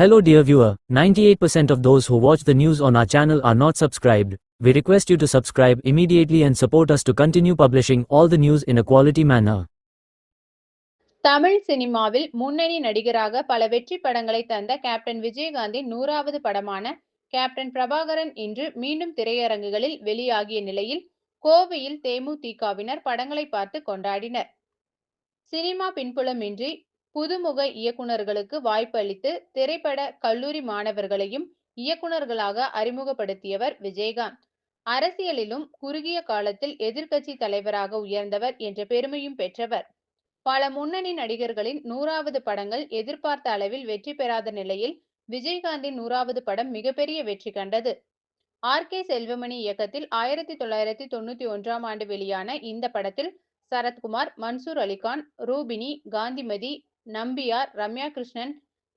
Hello dear viewer, 98% of those who watch the news on our channel are not subscribed. We request you to subscribe immediately and support us to continue publishing all the news in a quality manner. Tamil சினிமாவில் முன்னணி நடிகராக பல வெற்றி படங்களை தந்த captain விஜயகாந்தின் நூறாவது படமான captain Prabhakaran இன்று மீண்டும் திரையரங்குகளில் வெளியாகிய நிலையில் கோவையில் தேமுதிகவினர் படங்களை பார்த்து கொண்டாடினர் சினிமா பின்புலமின்றி புதுமுக இயக்குனர்களுக்கு வாய்ப்பு அளித்து திரைப்பட கல்லூரி மாணவர்களையும் இயக்குநர்களாக அறிமுகப்படுத்தியவர் விஜயகாந்த். அரசியலிலும் குறுகிய காலத்தில் எதிர்க்கட்சி தலைவராக உயர்ந்தவர் என்ற பெருமையும் பெற்றவர். பல முன்னணி நடிகர்களின் நூறாவது படங்கள் எதிர்பார்த்த அளவில் வெற்றி பெறாத நிலையில் விஜயகாந்தின் நூறாவது படம் மிகப்பெரிய வெற்றி கண்டது. ஆர். கே. செல்வமணி இயக்கத்தில் ஆயிரத்தி தொள்ளாயிரத்தி தொண்ணூத்தி ஒன்றாம் ஆண்டு வெளியான இந்த படத்தில் சரத்குமார் மன்சூர் அலிகான் ரூபினி காந்திமதி நம்பியார் ரம்யா கிருஷ்ணன்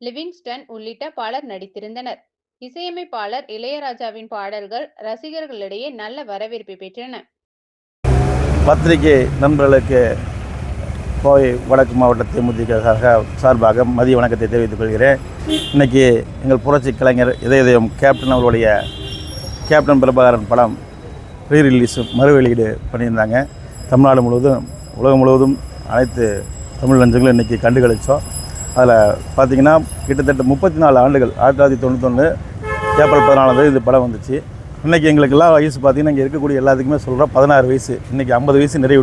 லிவிங்ஸ்டன் உள்ளிட்ட பலர் நடித்திருந்தனர். இசையமைப்பாளர் இளையராஜாவின் பாடல்கள் ரசிகர்களிடையே நல்ல வரவேற்பை பெற்றன. பத்திரிகை நண்பர்களுக்கு கோவை வடக்கு மாவட்ட தேமுதிக சார்பாக மதிய வணக்கத்தை தெரிவித்துக் கொள்கிறேன். இன்றைக்கி எங்கள் புரட்சி கலைஞர் இதயம் கேப்டன் அவர்களுடைய கேப்டன் பிரபாகரன் படம் ரீ ரிலீஸ் மறு வெளியீடு பண்ணியிருந்தாங்க. தமிழ்நாடு முழுவதும் உலகம் முழுவதும் அனைத்து தமிழ் நெஞ்சங்களும் இன்றைக்கி கண்டுகளித்தோம் அதில் பார்த்திங்கன்னா கிட்டத்தட்ட முப்பத்தி நாலு ஆண்டுகள் ஆயிரத்தி தொள்ளாயிரத்தி தொண்ணூத்தொன்று ஏப்ரல் பதினாலாவது இது படம் வந்துச்சு. இன்றைக்கி எங்களுக்கெல்லாம் வயசு பார்த்திங்கன்னா இங்கே இருக்கக்கூடிய எல்லாத்துக்குமே சொல்கிறோம் பதினாறு வயசு இன்றைக்கி ஐம்பது வயசு நிறைவு